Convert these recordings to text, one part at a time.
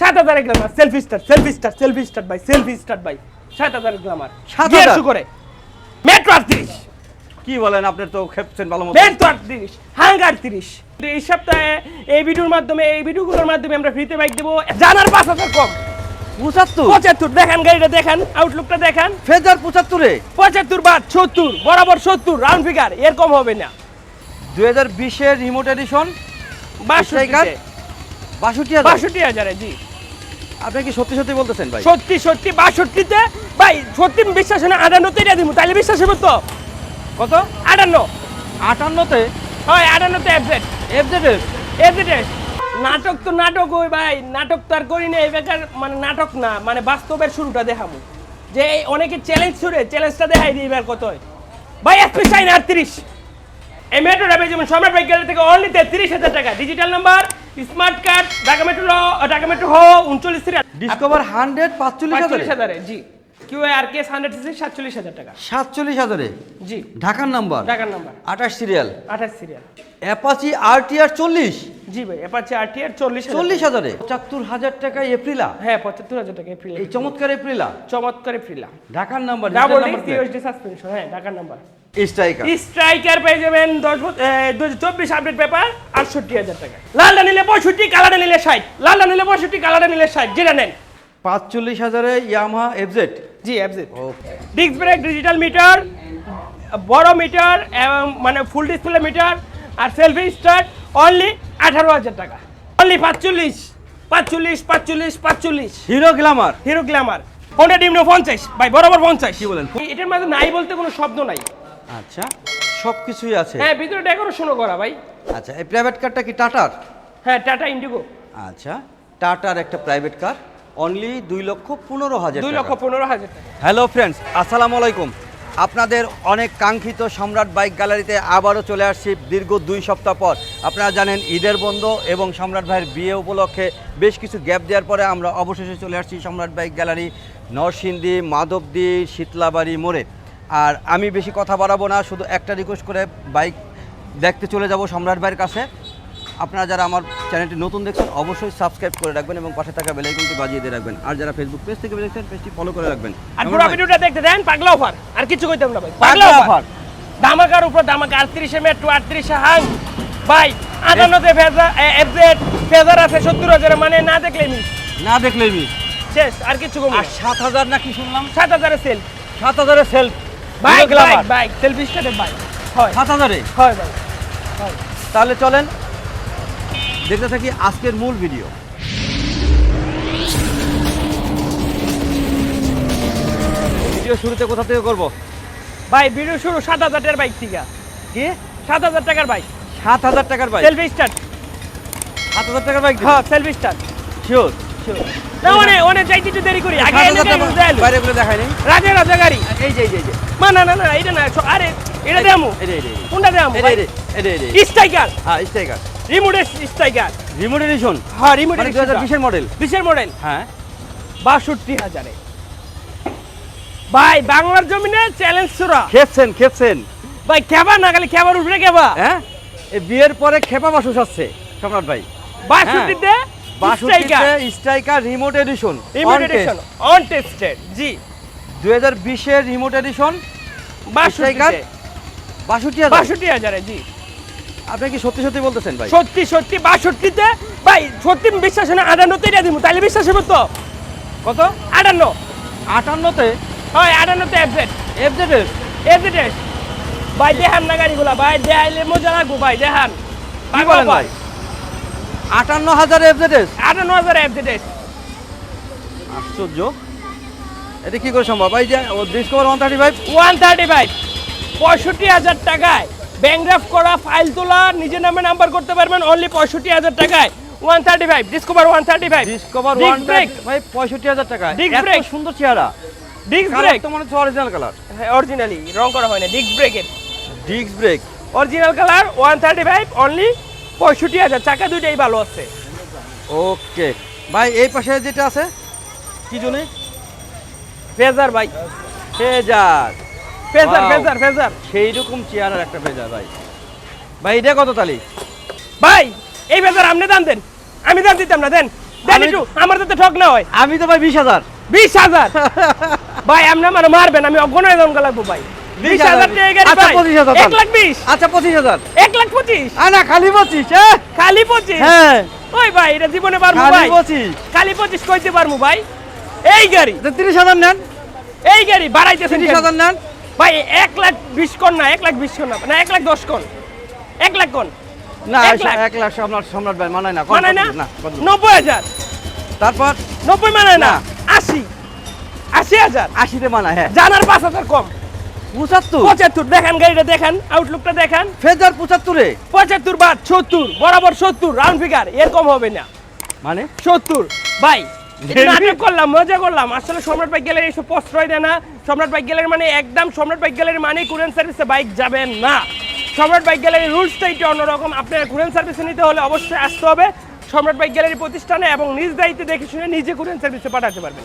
সাত হাজার glamour selfie start selfie start selfie start ভাই সেলফি স্টার্ট ভাই। সাত হাজার গ্লামার সাত হাজার? করে মেট্রো আটত্রিশ কি বলেন আপনার তো খেপছেন ভালো মতো। মেট্রো আটত্রিশ হাঙ্গ আটত্রিশ এই সপ্তাহে এই ভিডিওর মাধ্যমে এই ভিডিওগুলোর মাধ্যমে আমরা ফ্রিতে বাইক দেবো। জানার পাঁচ হাজার কম। পঁচাত্তর? পঁচাত্তর দেখান গাড়িটা দেখান আউটলুকটা দেখান। ফেজার পঁচাত্তরে? পঁচাত্তর বাদ সত্তর বরাবর সত্তর রাউন্ড ফিগার এর কম হবে না। দুই হাজার বিশের রিমোট এডিশন বাষট্টি বাষট্টি হাজারে জি। আপনি কি সত্যি সত্যি বলতেছেন ভাই? সত্যি সত্যি বাষট্টিতে? ভাই সত্যি বিশ্বাস হয় না আটান্নতে এটা দিব তাহলে বিশ্বাস হবে তো। কত? আটান্ন। আটান্নতে? হয় আটান্নতে এফজেড এফজেড এফজেড নাটক তো নাটক ওই ভাই নাটক তো আর করি না এই বেকার মানে নাটক না মানে বাস্তবের শুরুটা দেখাবো যে অনেকে চ্যালেঞ্জ ছুড়ে চ্যালেঞ্জটা দেখাই দিই এবার কত ভাই এসপি সাইন আটত্রিশ এই মেট্রোটা পেয়ে যেমন সম্রাট গ্যালারি থেকে অনলি তেত্রিশ হাজার টাকা। Digital number smart card Dhaka metro Dhaka metro হো উনচল্লিশ ডিসকভার হান্ড্রেড পাঁচচল্লিশ পাঁচচল্লিশ হাজারে জি। Q R K hundred CC সাতচল্লিশ হাজার টাকা। সাতচল্লিশ হাজারে? জি। ঢাকার নাম্বার? ঢাকার নাম্বার। আঠাশ সিরিয়াল আঠাশ serial Apache R T R চল্লিশ? জি ভাই অ্যাপাচি আর টি আর চল্লিশ চল্লিশ হাজারে? পঁচাত্তর হাজার টাকা এপ্রিলা হ্যাঁ পঁচাত্তর হাজার টাকা এপ্রিল এই চমৎকার এপ্রিলা চমৎকার এপ্রিলা ঢাকার নাম্বার ডাবল সাসপেনশন হ্যাঁ ঢাকার নাম্বার। স্ট্রাইকার স্ট্রাইকার পেয়ে যাবেন দশ চব্বিশ আপডেট পেপার আটষট্টি হাজার টাকা। লালটা নিলে পঁয়ষট্টি কালারটা নিলে ষাট। লালটা নিলে পঁয়ষট্টি কালারটা নিলে ষাট। যেটা নেন। পাঁচচল্লিশ হাজারে ইয়ামাহা এফজেড জি FZ disc brake digital meter বড় মিটার এবং মানে ফুল ডিসপ্লে মিটার আর সেলফি স্টার্ট অনলি আঠারো হাজার টাকা। অনলি পাঁচচল্লিশ পাঁচচল্লিশ পাঁচচল্লিশ পাঁচচল্লিশ। হিরো গ্ল্যামার হিরো গ্ল্যামার কোনটা ডিমনো পঞ্চাশ ভাই বরাবর পঞ্চাশ। কি বলেন? এটার মধ্যে নাই বলতে কোনো শব্দ নাই। আচ্ছা সব কিছুই আছে। হ্যাঁ ভিতরে ডেকোরেশনও করা ভাই। আচ্ছা এই প্রাইভেট কারটা কি টাটার হ্যাঁ টাটা ইন্ডিগো আচ্ছা টাটার একটা প্রাইভেট কার অনলি দুই লক্ষ পনেরো হাজার দুই লক্ষ পনেরো হাজার হ্যালো ফ্রেন্ডস আসসালামু আলাইকুম। আপনাদের অনেক কাঙ্ক্ষিত সম্রাট বাইক গ্যালারিতে আবারও চলে আসছি দীর্ঘ দুই সপ্তাহ পর। আপনারা জানেন ঈদের বন্ধ এবং সম্রাট ভাইয়ের বিয়ে উপলক্ষে বেশ কিছু গ্যাপ দেওয়ার পরে আমরা অবশেষে চলে আসছি সম্রাট বাইক গ্যালারি নরসিংদী মাধবদী শীতলাবাড়ি মোড়ে। আর আমি বেশি কথা বাড়াবো না শুধু একটা রিকোয়েস্ট করে বাইক দেখতে চলে যাব সম্রাট ভাইয়ের কাছে। আপনারা যারা আমার চ্যানেলটি নতুন দেখছেন অবশ্যই সাবস্ক্রাইব করে রাখবেন এবং পাশে থাকা বেলাইকনটি বাজিয়ে দিয়ে রাখবেন। আর যারা ফেসবুক পেজ থেকে দেখছেন পেজটি ফলো করে রাখবেন। আর পুরো ভিডিওটা দেখতে দেন পাগলা অফার আর কিছু কইতাম না ভাই পাগলা। অফার ধামাকার উপর ধামাকা আটত্রিশে মেট্রো আটত্রিশে হাং ভাই আটান্নতে ফেজার এফজেড ফেজার আছে সত্তর হাজার মানে না দেখলে মিস। না দেখলেই মিস। শেষ আর কিছু কম আর সাত হাজার নাকি শুনলাম? সাত হাজারের সেল সাত হাজারের self bike bike bike selfie স্টার্টের bike হয়। সাত হাজারে? হয় ভাই। তাহলে চলেন দেখতে থাকি আজকের মূল ভিডিও ভিডিও শুরুতে কোথা থেকে করব? ভাই ভিডিও শুরু সাত হাজার টাকার বাইক থেকে। কি? সাত হাজার টাকার বাইক সাত হাজার টাকার বাইক সেলফি স্টার্ট সাত হাজার টাকার বাইক হ্যাঁ সেলফি স্টার্ট শিওর না অনেক যাইতে একটু দেরি করি। আগে সাত এনে হাজার দেয়, টাকা দেয়। বাইরে গুলো দেখায় নেই। রাজা রাজা গাড়ি। এই যে এই যে মা না না না এটা না আরে এটা দেমু এই যে, এই যে, এই যে। কোনটা দেমু এই যে, এই যে, এই যে, এই যে। স্ট্রাইকার হ্যাঁ স্ট্রাইকার রিমোটের স্ট্রাইকার রিমোট এডিশন হ্যাঁ রিমোটের দু হাজার বিশের মডেল বিশের মডেল হ্যাঁ। বাষট্টি হাজারে। ভাই বাংলার জমিনে চ্যালেঞ্জ সুরা। খেপছেন খেপছেন। ভাই কেবা না খালি কেবার উপরে কেবা হ্যাঁ? বিয়ের পরে খেপা বাসুস আসছে সম্রাট ভাই। বাষট্টিতে striker striker remote edition remote edition on tested জি। দুই হাজার বিশের রিমোট এডিশন বাষট্টিতে বাষট্টি হাজার। বাষট্টি হাজারে জি। আপনি কি সত্যি সত্যি বলতেছেন ভাই? সত্যি সত্যি বাষট্টিতে? ভাই সত্যি বিশ্বাস না আটান্নতে এটা দিব তাহলে বিশ্বাস হবে তো। কত? আটান্ন। আটান্নতে? হয় আটান্নতে এফজেড এফজেড এফজেড ভাই দেখান না গাড়িগুলা ভাই দেখাইলে মজা লাগবো ভাই দেখান। বলেন ভাই। আটান্ন হাজার এফজেড আটান্ন হাজার এফজেড আশ্চর্য। এটা কি করে সম্ভব? ভাই যে discover one thirty five one thirty five পঁয়ষট্টি হাজার টাকায় ব্যাংগ্রাফ করা ফাইল তোলা নিজের নামে নাম্বার করতে পারবেন অনলি পঁয়ষট্টি হাজার টাকায়। One thirty five discover one thirty five discover one brake। ভাই পঁয়ষট্টি হাজার টাকা এত brake। সুন্দর চেহারা। ডিস্ক ব্রেক তো মনে হচ্ছে অরিজিনাল কালার অরিজিনালি রং করা হয় না ডিস্ক ব্রেকের disc brake original colour one thirty five only পঁয়ষট্টি হাজার চাকা দুইটাই ভালো আছে। ওকে। ভাই এই পাশে যেটা আছে? কি জন্য ফেজার ভাই। ফেজার। Fazer Fazer Fazer. সেই রকম চেয়ারের একটা ফেজার ভাই। ভাই এটা কত তালি? ভাই এই ফেজার আপনি দাম দেন। আমি দাম দিতাম না দেন। দেন একটু আমার তো ঠক না হয়। আমি তো ভাই বিশ হাজার। বিশ হাজার? ভাই আপনি আমার মারবেন আমি হয়ে দমকা লাগবো ভাই। বিশ হাজার টাকা গাড়ি আচ্ছা হাজার লাখ বিশ। আচ্ছা পঁচিশ হাজার। এক লাখ পঁচিশ। আ না খালি পঁচিশ হ্যাঁ। খালি হ্যাঁ। ওই ভাই এটা জীবনে খালি ভাই। খালি পঁচিশ কইতে পারব ভাই। এই গাড়ি। তো তিরিশ হাজার নেন। এই গাড়ি বাড়াইতেছেন তিরিশ কেন? হাজার নেন। ভাই এক লাখ বিশ কোন না এক লাখ বিশ কোন না না লাখ দশ কোন। এক লাখ কোন। না এক লাখ। এক লাখ সম্রাট সম্রাট ভাই মানায় না মানায় না? কত? না কত? নব্বই হাজার। তারপর? নব্বই মানায় না? না। আশি। আশি হাজার। আশিতে মানায় হ্যাঁ। জানার পাঁচ হাজার কম। পঁচাত্তর। পঁচাত্তর দেখান গাড়িটা দেখান আউটলুকটা দেখান। ফেজার পঁচাত্তরে। পঁচাত্তর বাদ সত্তর বরাবর সত্তর রাউন্ড ফিগার এর কম হবে না। মানে? সত্তর ভাই নাটক করলাম মজা করলাম। আসলে সম্রাট বাইক গ্যালারি এসব প্রশ্রয় দেয় না। সম্রাট বাইক গ্যালারি মানে একদম সম্রাট বাইক গ্যালারি মানে কুরেন সার্ভিসে বাইক যাবেন না। সম্রাট বাইক গ্যালারির রুলসটা একটু অন্যরকম। আপনার কুরেন সার্ভিসে নিতে হলে অবশ্যই আসতে হবে। সম্রাট বাইক গ্যালারি প্রতিষ্ঠানে এবং নিজ দায়িত্বে দেখে শুনে নিজে কুরেন সার্ভিসে পাঠাতে পারবেন।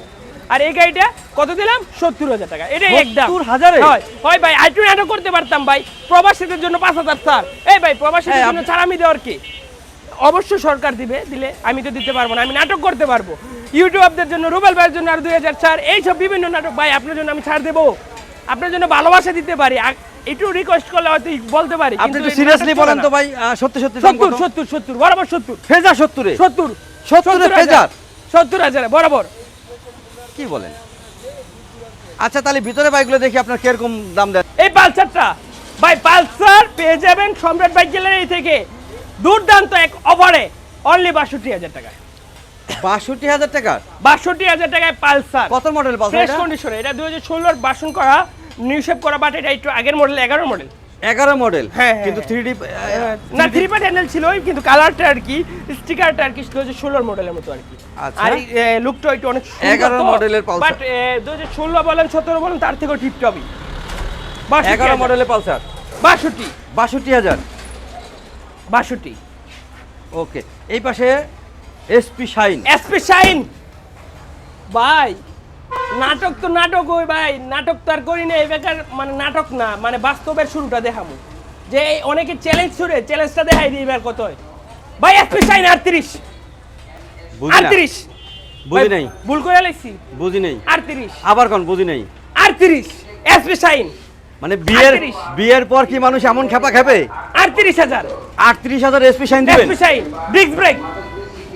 আর এই গাড়িটা কত দিলাম? সত্তর হাজার টাকা। এটাই একদম। 70,000 এ? হয় হয় ভাই আইটু নাটক করতে পারতাম ভাই। প্রবাসীদের জন্য পাঁচ হাজার স্যার। এই ভাই প্রবাসীদের হ্যাঁ, জন্য ছাড় আমি দেওয়ার কি? অবশ্যই সরকার দিবে দিলে আমি তো দিতে পারব না আমি নাটক করতে পারব। ইউটিউবদের জন্য রুবেল ভাইয়ের জন্য আর দুই হাজার ছাড়। এইসব বিভিন্ন নাটক ভাই আপনার জন্য আমি ছাড় দেবো। আপনার জন্য ভালোবাসা দিতে পারি। একটু রিকোয়েস্ট করলে হয়তো বলতে পারি আপনি একটু সিরিয়াসলি বলেন তো ভাই সত্যি সত্যি দাম সত্তর কত? সত্তর সত্তর বরাবর সত্তর। ফেজা সত্তরে সত্তর সত্তরে হাজার। ফেজার? সত্তর হাজার বরাবর। কি বলেন? আচ্ছা তাহলে ভিতরে বাইকগুলো দেখি আপনার কীরকম দাম দেন। এই পালসারটা ভাই পালসার পেয়ে যাবেন সম্রাট বাইক গ্যালারি থেকে। দুর্দান্ত এক অফারে অনলি বাষট্টি হাজার টাকা বাষট্টি হাজার টাকা? বাষট্টি হাজার টাকায় পালসার। কত মডেল পালসার ফ্রেশ? কন্ডিশনে এটা দুই হাজার ষোলোর বাসন করা নিউ শেপ করা বাট এটা একটু আগের মডেল এগারো মডেল এগারো মডেল হ্যাঁ, হ্যাঁ, কিন্তু হ্যাঁ। থ্রি ডি না থ্রি পার্ট হ্যান্ডেল ছিল কিন্তু কালারটা আর কি স্টিকারটা আর কি ছিল হাজার ষোলোর মডেলের মতো আর কি। আচ্ছা। আর লুকটা একটু অনেক 11 মডেলের। বাট দু হাজার ষোলো বলেন সতেরো বলেন তার থেকেও টিপটপই এগারো মডেলের পালসার বাষট্টি। বাষট্টি হাজার। বাষট্টি। ওকে এই পাশে এসপি শাইন এসপি শাইন ভাই। নাটক তো নাটক ওই ভাই নাটক তো আর করি না এই বেকার মানে নাটক না মানে বাস্তবের শুরুটা দেখামু। যে অনেকে চ্যালেঞ্জ ছুড়ে চ্যালেঞ্জটা দেখাই দিই এবার কত ভাই এসপি শাইন আটত্রিশ। আটত্রিশ। বুঝি নাই। ভুল করে বুঝি নেই। আটত্রিশ। আবার কোন বুঝি নেই। আটত্রিশ। এসপি শাইন মানে বিয়ের বিয়ের পর কি মানুষ এমন খেপা খেপে? আটত্রিশ হাজার। আটত্রিশ হাজার এসপি শাইন দিবেন? SP Shine disc brake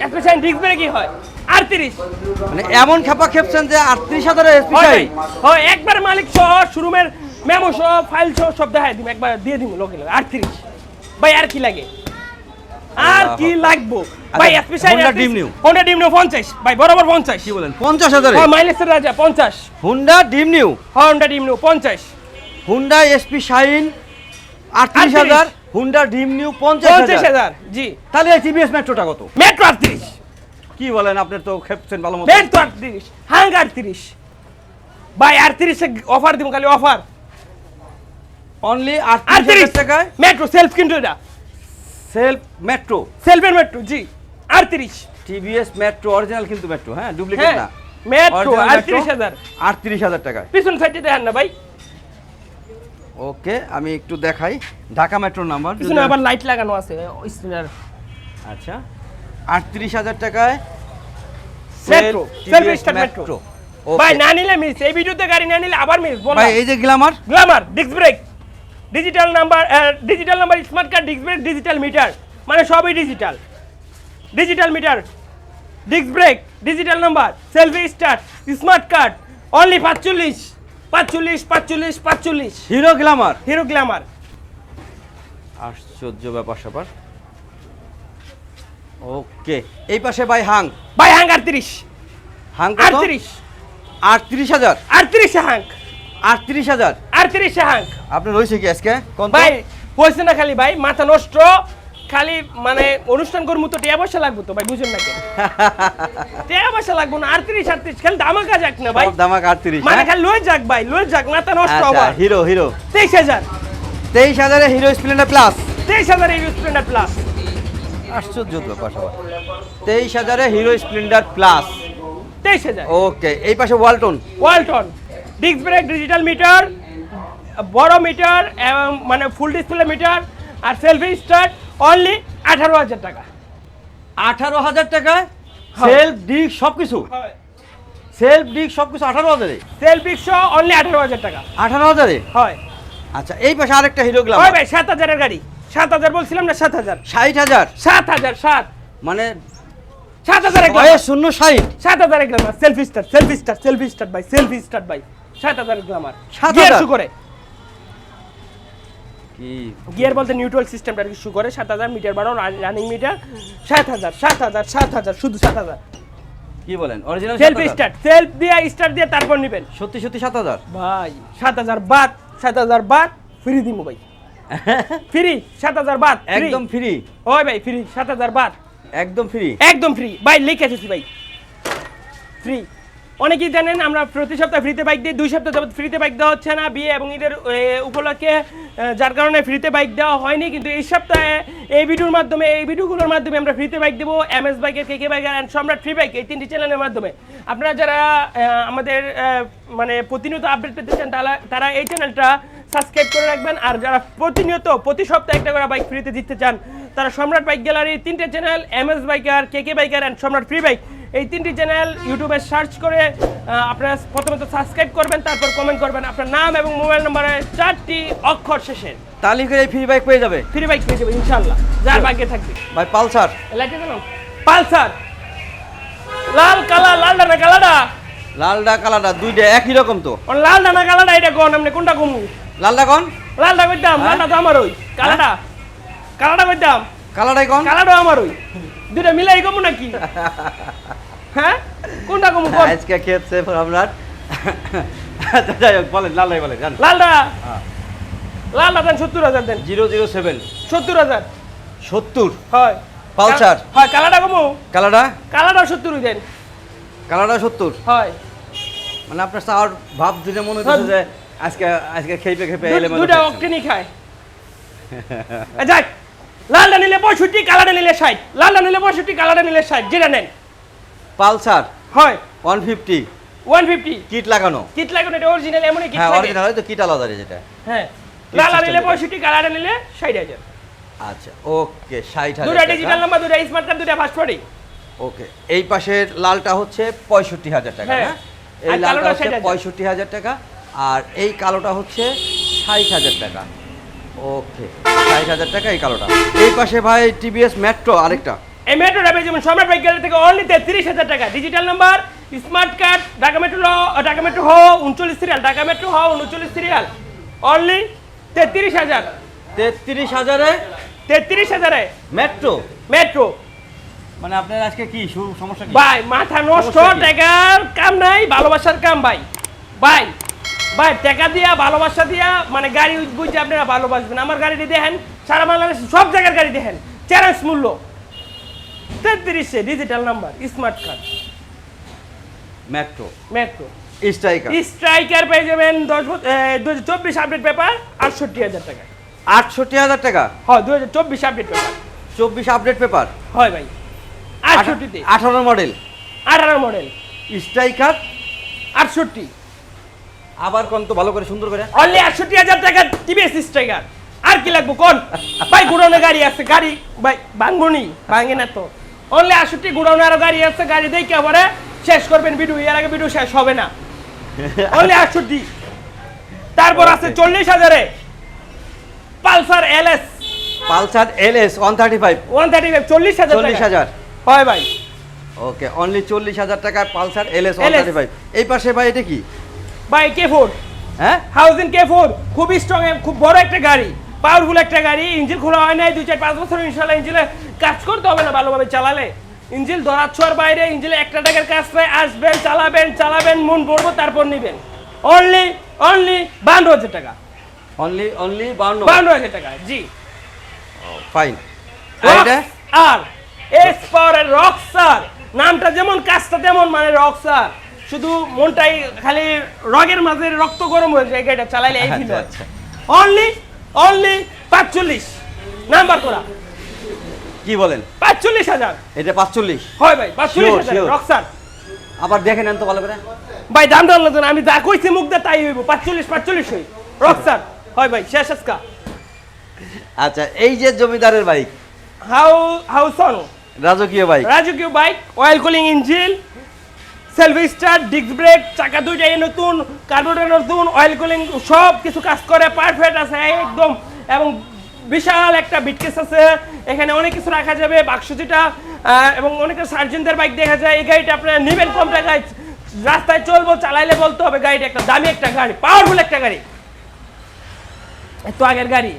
SP Shine disc ব্রেকই হয়। আটত্রিশ। মানে এমন খেপা খেপছেন যে আটত্রিশ হাজার এসপি একবার মালিক সহ শোরুমের মেমো সহ ফাইল সহ সব দেখাই দিম একবার দিয়ে দিম লোকে লোকে। আটত্রিশ। ভাই আর কি লাগে? আর কি লাগবো? ভাই আচ্ছা, SP Shine Honda Dream New। Honda Dream new পঞ্চাশ। ভাই বরাবর পঞ্চাশ। কি বলেন? পঞ্চাশ হাজারে? হ্যাঁ মাইলেজের রাজা পঞ্চাশ। Honda Dream new Honda Dream new পঞ্চাশ। হুন্ডা এসপি শাইন আটত্রিশ 38 হাজার। হুন্ডা ডিম নিউ পঞ্চাশ পঞ্চাশ হাজার। হাজার জি। তাহলে এই টিভিএস মেট্রোটা কত? মেট্রো আটত্রিশ। কি বলেন আপনার তো খেপছেন ভালো মতো? মেট্রো আটত্রিশ হাঙ্গ আটত্রিশ ভাই আটত্রিশে অফার দিব খালি অফার অনলি আটত্রিশ টাকায়? মেট্রো সেলফ কিন্তু এটা। সেলফ মেট্রো সেলফের মেট্রো জি। আটত্রিশ টিভিএস মেট্রো অরিজিনাল কিন্তু মেট্রো হ্যাঁ? ডুপ্লিকেট হ্যাঁ না। মেট্রো আটত্রিশ হাজার। আটত্রিশ হাজার টাকায়। পিছন সাইডে দেখেন না ভাই। ওকে আমি একটু দেখাই। ঢাকা মেট্রোর নাম্বার পিছনে আবার লাইট লাগানো আছে স্ক্রিনার আচ্ছা। আটত্রিশ হাজার টাকায় মেট্রো ভাই না নিলে মিস এই ভিডিওতে গাড়ি না নিলে আবার মিস বল। ভাই এই যে glamour glamour disc brake digital number digital number smart card disc brake digital meter মানে সবই digital digital meter disc brake digital number selfie start smart card only পাঁচচল্লিশ। পাঁচচল্লিশ পাঁচচল্লিশ পাঁচচল্লিশ। হিরো গ্লামার হিরো গ্ল্যামার আশ্চর্য ব্যাপার স্যাপার ওকে এই পাশে ভাই হাং। ভাই হ্যাঙ্ক আটত্রিশ। হাং কত? আটত্রিশ। আটত্রিশ হাজার। আটত্রিশে হ্যাঙ্ক আটত্রিশ হাজার। আটত্রিশে হ্যাঙ্ক আপনার রয়েছে কি আজকে? কোন ভাই হয়েছে না খালি ভাই মাথা নষ্ট। খালি মানে অনুষ্ঠান করব তো টিয়া পয়সা লাগবো তো ভাই বুঝেন না কেন? টিয়া পয়সা লাগবো না আটত্রিশ আটত্রিশ খালি দামাকা যাক না ভাই। দামাক আটত্রিশ মানে খালি লয়ে যাক ভাই লয়ে যাক মাথা নষ্ট আবার। হিরো হিরো তেইশ হাজার। তেইশ হাজারে হিরো স্প্লেন্ডার প্লাস তেইশ হাজার এই স্প্লেন্ডার প্লাস আশ্চর্য ব্যাপার স্যাপার তেইশ হাজারে হিরো স্প্লেন্ডার প্লাস। তেইশ হাজার। ওকে এই পাশে Walton. Walton. Disc brake digital meter বড় মিটার এবং মানে ফুল ডিসপ্লে মিটার আর সেলফি স্টার্ট অনলি আঠারো হাজার টাকা। আঠারো হাজার টাকায় সেলফ ডিস্ক সব কিছু সেলফ ডিস্ক সব কিছু আঠারো হাজারে? সেলফ রিক্সা অনলি আঠারো হাজার টাকা। আঠারো হাজারে? হয়। আচ্ছা এই পাশে আরেকটা হিরো গ্লামার ভাই সাত হাজারের গাড়ি। সাত হাজার বলছিলাম না সাত হাজার? ষাট হাজার। সাত হাজার সাত। মানে সাত হাজার শূন্য ষাট। সাত হাজার glamour. Selfie start selfie start selfie start ভাই সেলফি স্টার্ট ভাই। সাত হাজার গ্লামার। সাত হাজার? করে। কি? গিয়ার বলতে নিউট্রাল সিস্টেমটা আর কি শু করে। সাত হাজার মিটার বাড়ো রানিং মিটার সাত হাজার সাত হাজার সাত হাজার শুধু সাত হাজার। কি বলেন? অরিজিনাল সেলফি স্টার্ট সেলফ দিয়ে স্টার্ট দিয়ে তারপর নেবেন। সত্যি সত্যি সাত হাজার? ভাই সাত হাজার বাদ সাত হাজার বাদ ফ্রি দিমু ভাই। ফ্রি সাত হাজার বাদ। একদম ফ্রি ওই ভাই ফ্রি সাত হাজার বাদ একদম ফ্রি একদম ফ্রি ভাই লিখে এসেছি ভাই। ফ্রি অনেকেই জানেন আমরা প্রতি সপ্তাহে ফ্রিতে বাইক দিই দুই সপ্তাহ যাবত ফ্রিতে বাইক দেওয়া হচ্ছে না। বিয়ে এবং ঈদের উপলক্ষে যার কারণে ফ্রিতে বাইক দেওয়া হয়নি। কিন্তু এই সপ্তাহে এই ভিডিওর মাধ্যমে, এই ভিডিওগুলোর মাধ্যমে আমরা ফ্রিতে বাইক দেবো। এম এস বাইকের কে কে বাইকের অ্যান্ড সম্রাট ফ্রি বাইক এই তিনটি চ্যানেলের মাধ্যমে। আপনারা যারা আমাদের মানে প্রতিনিয়ত আপডেট পেতে চান তারা তারা এই চ্যানেলটা সাবস্ক্রাইব করে রাখবেন। আর যারা প্রতিনিয়ত, প্রতি সপ্তাহে একটা করে বাইক ফ্রিতে জিততে চান, তারা সম্রাট বাইক গ্যালারি তিনটে channel M S biker K K biker and Samrat free bike এই তিনটি চ্যানেল ইউটিউবে সার্চ করে আপনারা প্রথমত সাবস্ক্রাইব করবেন তারপর কমেন্ট করবেন। আপনার নাম এবং মোবাইল নম্বরে চারটি অক্ষর শেষে। তাহলে করে এই ফ্রি বাইক পেয়ে যাবে? ফ্রি বাইক পেয়ে যাবে ইনশাল্লাহ যার ভাগ্যে থাকবে। ভাই পালসার। লাইটে দিলাম পালসার। লাল কালা লাল ডানা কালাডা লালডা কালাডা দুইটা একই রকম তো। লাল ডানা কালাডা এটা কোন? আপনি কোনটা কমু লালডা কোন? লালটা কইতাম হ্যাঁ? লালটা তো আমার ওই কালাটা? কালাটা কইতাম। কালাডাই কোন? কালাটা আমার ওই দুটা মিলাই কমু নাকি? হ্যাঁ? কোনটা কমু আজকে খেয়েছে আপনার আচ্ছা, যাই হোক বলেন লালডাই বলেন জান। লালটা হ্যাঁ। লালটা দেন সত্তর হাজার দেন। Zero zero seven. সত্তর হাজার। সত্তর? হয়। পালসার? হয় কালাটা কমু? কালাডা কালাটা সত্তর দেন। কালাডা সত্তর? হয়। মানে আপনার চাওয়ার ভাব দিনে মনে হচ্ছে যে আজকে আজকে খেপে খেপে এলে দুটা অক্টেনই খায়। যাক লালটা নিলে পঁয়ষট্টি কালাটা নিলে ষাট। লালটা নিলে পঁয়ষট্টি কালাটা নিলে ষাট। যেটা নেন। পালসার? হয়। One fifty one fifty kit লাগানো? কিট লাগানো এটা অরিজিনাল এমনই কিট হ্যাঁ অরিজিনাল তো কিট আলাদা রে যেটা। হ্যাঁ। লালা নিলে যেটা। পঁয়ষট্টি কালাটা নিলে ষাট হাজার। আচ্ছা ওকে ষাট দুটা ডিজিটাল নাম্বার দুটা স্মার্ট কার্ড দুটা পাসপোর্টই ওকে এই পাশের লালটা হচ্ছে পঁয়ষট্টি হাজার টাকা হ্যাঁ। এই লালটা হচ্ছে 60,000 পঁয়ষট্টি হাজার টাকা আর এই কালোটা হচ্ছে ষাট হাজার টাকা। ওকে ষাট হাজার টাকা এই কালোটা। এই পাশে ভাই টিভিএস মেট্রো আরেকটা। এই পেয়ে যাবেন সম্রাট গ্যালারি থেকে অনলি তেত্রিশ হাজার টাকা। Digital number smart card Dhaka metro Dhaka metro হ উনচল্লিশ সিরিয়াল ঢাকা মেট্রো হ উনচল্লিশ সিরিয়াল অনলি তেত্রিশ হাজার। তেত্রিশ হাজারে তেত্রিশ হাজারে। মেট্রো মেট্রো মানে আপনার আজকে কি সমস্যা ভাই মাথা নষ্ট টাকার কাম নাই ভালোবাসার কাম ভাই। ভাই ভাই টাকা দিয়া ভালোবাসা দিয়া মানে গাড়ি বুঝছে আপনারা ভালোবাসবেন। আমার গাড়িটি দেখেন সারা বাংলাদেশ সব জায়গার গাড়ি দেখেন। চ্যালেঞ্জ মূল্য। তেত্রিশে digital number smart card metro metro striker striker পেয়ে যাবেন দশ চব্বিশ আপডেট পেপার আটষট্টি হাজার টাকা। আটষট্টি হাজার টাকা? হয় দু হাজার চব্বিশ আপডেট পেপার চব্বিশ আপডেট পেপার হয় ভাই। আটষট্টিতে। আঠারো মডেল আঠারো মডেল স্ট্রাইকার আটষট্টি। আবার কোন তো ভালো করে সুন্দর করে? অনলি আটষট্টি হাজার টাকা টিভিএস স্ট্রাইকার আর কি লাগবো কোন? ভাই গুড়ানো গাড়ি আছে গাড়ি ভাই ভাঙবনি ভাঙে না তো। অনলি আটষট্টি গুড়ানো আরও গাড়ি আছে গাড়ি দেখে পরে শেষ করবেন ভিডিও এর আগে ভিডিও শেষ হবে না। অনলি আটষট্টি তারপর আছে. চল্লিশ হাজারে Pulsar L S Pulsar L S one thirty five one thirty five চল্লিশ হাজার চল্লিশ হাজার। হয় ভাই। ওকে অনলি চল্লিশ হাজার টাকায় Pulsar L S one thirty five এই পাশে ভাই এটা কি? ভাই কে ফোর হ্যাঁ? হাউজিং কে ফোর খুব স্ট্রং খুব বড় একটা গাড়ি। পাওয়ারফুল একটা গাড়ি। ইঞ্জিন খোলা হয় নাই দুই চার পাঁচ বছর ইনশাল্লাহ ইঞ্জিনে কাজ করতে হবে না ভালোভাবে চালালে। ইঞ্জিন ধরার ছোঁয়ার বাইরে ইঞ্জিনে একটা টাকার কাজ নাই আসবেন চালাবেন চালাবেন মন পড়ব তারপর নেবেন। অনলি অনলি বান্ন হাজার টাকা। অনলি অনলি বাউন্ন বান্ন হাজার টাকা জি। ফাইন আর এস পাওয়ারের রক্সার নামটা যেমন কাজটা তেমন মানে রক্সার শুধু মনটাই খালি রগের মাঝে রক্ত গরম হয়ে যায় গাড়িটা চালাইলে এই ফিল। অনলি অনলি পাঁচচল্লিশ। নাম্বার করা। কি বলেন? পাঁচচল্লিশ হাজার। এটা পাঁচচল্লিশ। হয় ভাই পাঁচচল্লিশ হাজার রক্সার। আবার দেখে নেন তো ভালো করে। ভাই দাম দাম না আমি যা কইছি মুখ দিয়ে তাই হইব। পাঁচচল্লিশ পাঁচচল্লিশ হই। রক্সার। হয় ভাই শেষ আজকা। আচ্ছা এই যে জমিদারের বাইক। হাউ হাউ সন রাজকীয় বাইক। রাজকীয় bike oil cooling engine self start disc brake চাকা দুইটাই নতুন কার্বোরেটর নতুন অয়েল কুলিং সব কিছু কাজ করে পারফেক্ট আছে একদম। এবং বিশাল একটা বিটকেস আছে। এখানে অনেক কিছু রাখা যাবে বাক্স যেটা এবং অনেক সার্জেন্টদের বাইক দেখা যায়। এই গাড়িটা আপনারা নেবেন কম টাকায় রাস্তায় চলবো চালাইলে বলতে হবে গাড়িটা একটা দামি একটা গাড়ি পাওয়ারফুল একটা গাড়ি। এত আগের গাড়ি।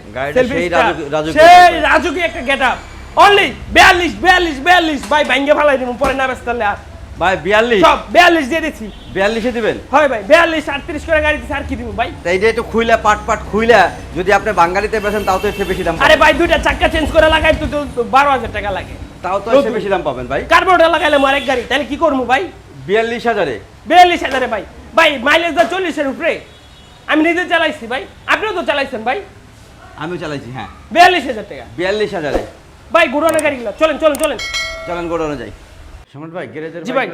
সেই। রাজুকি একটা গেট আপ অনলি বিয়াল্লিশ বিয়াল্লিশ বিয়াল্লিশ। ভাই ভাঙ্গে ফালাই দিব পরে না ব্যস্ত আর। ভাই বিয়াল্লিশ। সব বিয়াল্লিশ দিয়ে দিচ্ছি বিয়াল্লিশে দিবেন? হয় ভাই বিয়াল্লিশ আটত্রিশ করে গাড়ি দিচ্ছি আর কি দিব ভাই? তাই এটা একটু খুইলা পাট পাট খুইলা যদি আপনি বাঙালিতে বেছেন তাও তো এসে বেশি দাম আরে ভাই দুইটা চাক্কা চেঞ্জ করে লাগাই তো তো বারো হাজার টাকা লাগে। তাও তো এসে বেশি দাম পাবেন ভাই। কার্বোরেটর লাগাইলে আরেক গাড়ি তাহলে কি করব ভাই? বিয়াল্লিশ হাজারে। বিয়াল্লিশ হাজারে ভাই। ভাই মাইলেজ দা চল্লিশের উপরে। আমি নিজে চালাইছি ভাই। আপনিও তো চালাইছেন ভাই। আমিও চালাইছি হ্যাঁ। বিয়াল্লিশ হাজার টাকা। বিয়াল্লিশ হাজারে। ভাই গুড়ানোর গাড়িগুলো চলেন চলেন চলেন। চলেন গোডানো যাই। সম্রাট ভাই গ্যারেজের জি ভাই।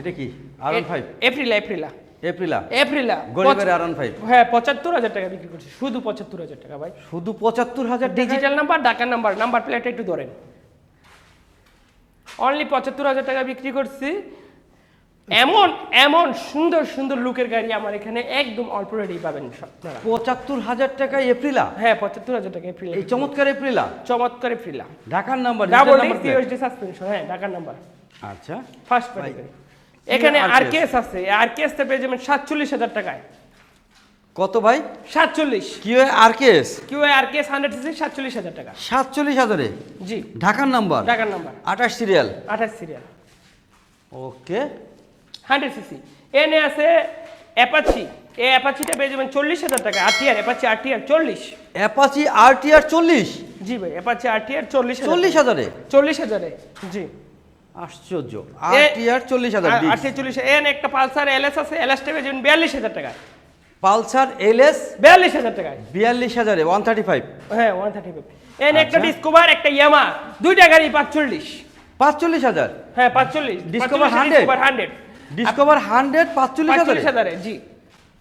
এটা কি? R five Aprilia Aprilia Aprilia Aprilia গরিবের আর ফাইভ হ্যাঁ পঁচাত্তর হাজার টাকা বিক্রি করছি। শুধু পঁচাত্তর হাজার টাকা ভাই। শুধু পঁচাত্তর হাজার টাকা? ডিজিটাল নাম্বার ডাকার নাম্বার নাম্বার প্লেটটা একটু ধরেন। অনলি পঁচাত্তর হাজার টাকা বিক্রি করছি। এমন এমন সুন্দর সুন্দর লুকের গাড়ি আমার এখানে একদম অল্প রেডি পাবেন আপনারা। পঁচাত্তর হাজার টাকায় এপ্রিলা হ্যাঁ পঁচাত্তর হাজার টাকা এপ্রিল এই চমৎকার এপ্রিলা চমৎকার এপ্রিলা ঢাকার নাম্বার ডাবল সাসপেনশন হ্যাঁ ঢাকার নাম্বার আচ্ছা। ফার্স্ট ভাই, এখানে? আর কেস আছে। আর কেসটা পেয়ে যাবেন সাতচল্লিশ হাজার টাকায়। কত ভাই? সাতচল্লিশ। কি আর কেস কিউ আর কেস হান্ড্রেড সিসি সাতচল্লিশ হাজার টাকা। সাতচল্লিশ হাজারে? জি। ঢাকার নাম্বার? ঢাকার নাম্বার। আঠাশ সিরিয়াল আঠাশ সিরিয়াল ওকে। হান্ড্রেড সিসি এনে আছে অ্যাপাচি এই অ্যাপাচিটা পেয়ে যাবেন চল্লিশ হাজার টাকা। আরটিআর অ্যাপাচি আরটিআর চল্লিশ। অ্যাপাচি আর টি আর চল্লিশ? জি ভাই অ্যাপাচি আরটিআর চল্লিশ চল্লিশ হাজারে? চল্লিশ হাজারে জি। আশ্চর্য। আর চল্লিশ হাজার আরটিআর চল্লিশ এন একটা পালসার এলএস আছে এলএসটা পেয়ে যাবেন বিয়াল্লিশ হাজার টাকা পালসার এল এস বিয়াল্লিশ হাজার টাকায়। বিয়াল্লিশ হাজারে ওয়ান থার্টি ফাইভ হ্যাঁ ওয়ান থার্টি ফাইভ এন একটা আচ্ছা। ডিসকভার একটা ইয়ামা দুইটা গাড়ি পাঁচচল্লিশ। পাঁচচল্লিশ হাজার? হ্যাঁ পাঁচচল্লিশ Discover 100? হান্ড্রেড ডিসকভার হান্ড্রেড পাঁচচল্লিশ হাজারে? হাজারে জি।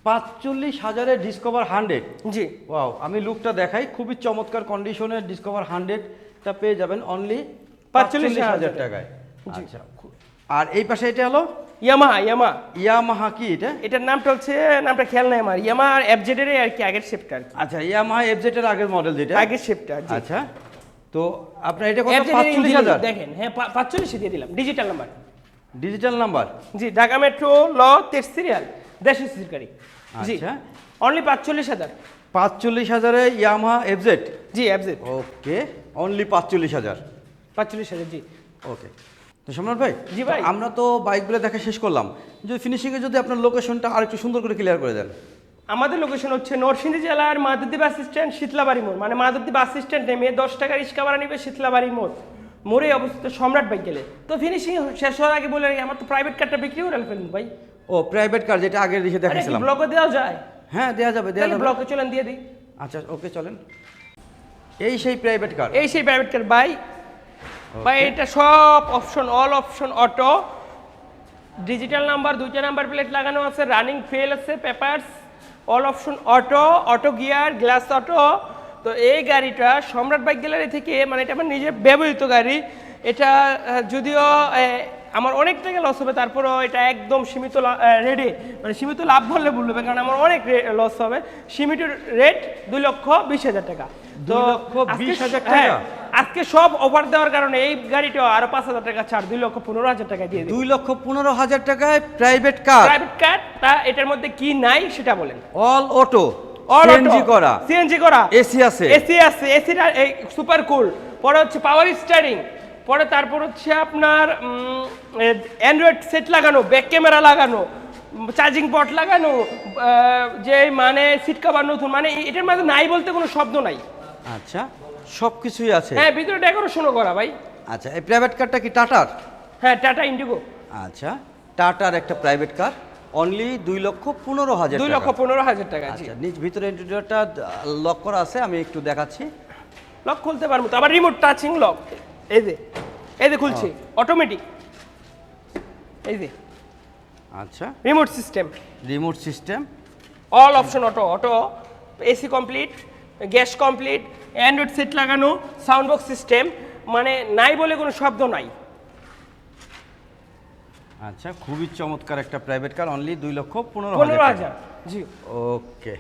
পাঁচচল্লিশ হাজারে ডিসকভার হান্ড্রেড জি। ওয়াও আমি লুকটা দেখাই খুবই চমৎকার কন্ডিশনের ডিসকভার হান্ড্রেডটা পেয়ে যাবেন অনলি পাঁচচল্লিশ হাজার টাকায়। আচ্ছা আর এই পাশে এটা হলো? ইয়ামা ইয়ামা ইয়ামাহা কি এটা? এটার নামটা হচ্ছে নামটা খেয়াল নাই আমার। ইয়ামা আর এফজেডের আর কি আগের শেপটা আর কি। আচ্ছা ইয়ামাহা এফজেড এর আগের মডেল যেটা? আগের শেপটা আচ্ছা তো আপনার এটা কত? FZ এর পাঁচচল্লিশ engine হাজার? দেখেন হ্যাঁ পা- পাঁচচল্লিশে দিয়ে দিলাম। ডিজিটাল নাম্বার ডিজিটাল নাম্বার জি ঢাকা মেট্রো ল তেইশ সিরিয়াল দেড়শো সিসির গাড়ি। জি। অনলি পাঁচচল্লিশ হাজার। পাঁচচল্লিশ হাজারে ইয়ামাহা এফজেড জি এফজেড ওকে অনলি পাঁচচল্লিশ হাজার। পাঁচচল্লিশ হাজার জি। ওকে তো সম্রাট ভাই জি ভাই। আমরা তো বাইকগুলো দেখা শেষ করলাম। যদি ফিনিশিংয়ে যদি আপনার লোকেশনটা আর একটু সুন্দর করে ক্লিয়ার করে দেন। আমাদের লোকেশন হচ্ছে নরসিংদী জেলার মাধবদী বাস স্ট্যান্ড শীতলাবাড়ি মোড়। মানে মাধবদী বাস স্ট্যান্ড নেমে দশ টাকা রিক্সা ভাড়া নিবে শীতলাবাড়ি মোড়। মোড়ে অবস্থিত সম্রাট বাইক গেলে। তো ফিনিশিং শেষ হওয়ার আগে বলে রাখি আমার তো প্রাইভেট কারটা বিক্রি করে ফেলুন ভাই। ও প্রাইভেট কার যেটা আগের দিকে দেখাছিলাম। ব্লকে দেওয়া যায়? হ্যাঁ দেওয়া যাবে দেওয়া যাবে। ব্লকে চলেন দিয়ে দিই। আচ্ছা ওকে চলেন। এই সেই প্রাইভেট কার এই সেই প্রাইভেট কার বাই ভাই, এটা সব option all option auto digital number দুইটা নাম্বার প্লেট লাগানো আছে রানিং ফেল আছে papers all option auto auto gear glass auto তো এই গাড়িটা সম্রাট বাইক গ্যালারি থেকে মানে এটা আমার নিজের ব্যবহৃত গাড়ি। এটা যদিও আমার অনেক টাকা লস হবে তারপরেও এটা একদম সীমিত রেডে মানে সীমিত লাভ বললে ভুল হবে কারণ আমার অনেক লস হবে। সীমিত রেট দুই লক্ষ বিশ হাজার টাকা। তো বিশ হাজার হ্যাঁ, টাকা? আজকে সব অফার দেওয়ার কারণে এই গাড়িটাও আরও পাঁচ হাজার টাকা ছাড় দুই লক্ষ পনেরো হাজার টাকা দিয়ে দুই লক্ষ পনেরো হাজার টাকায় প্রাইভেট কার প্রাইভেট কার তা এটার মধ্যে কি নাই সেটা বলেন। অল অটো সিএনজি করা? সিএনজি করা। এসি আছে? এসি আছে এসিটা সুপার কুল পরে হচ্ছে পাওয়ার স্টারিং পরে তারপর হচ্ছে আপনার অ্যান্ড্রয়েড সেট লাগানো ব্যাক ক্যামেরা লাগানো চার্জিং পট লাগানো যে মানে সিট কাভার নতুন মানে এটার মাঝে নাই বলতে কোনো শব্দ নাই। আচ্ছা সব কিছুই আছে। হ্যাঁ ভিতরে ডেকোরেশনও করা ভাই। আচ্ছা এই প্রাইভেট কারটা কি টাটার হ্যাঁ টাটা ইন্ডিগো আচ্ছা টাটার একটা প্রাইভেট কার অনলি দুই লক্ষ পনেরো হাজার দুই লক্ষ পনেরো হাজার টাকা আচ্ছা নিজ ভিতরে ইন্টেরিয়রটা লক করা আছে আমি একটু দেখাচ্ছি। লক খুলতে পারব তো আবার রিমোট টাচিং লক এই যে এই যে খুলছে অটোমেটিক এই যে আচ্ছা। Remote system remote system all option auto auto AC complete gas complete Android set লাগানো সাউন্ড বক্স সিস্টেম মানে নাই বলে কোনো শব্দ নাই। আচ্ছা খুবই চমৎকার একটা প্রাইভেট কার অনলি দুই লক্ষ পনেরো হাজার জি। ওকে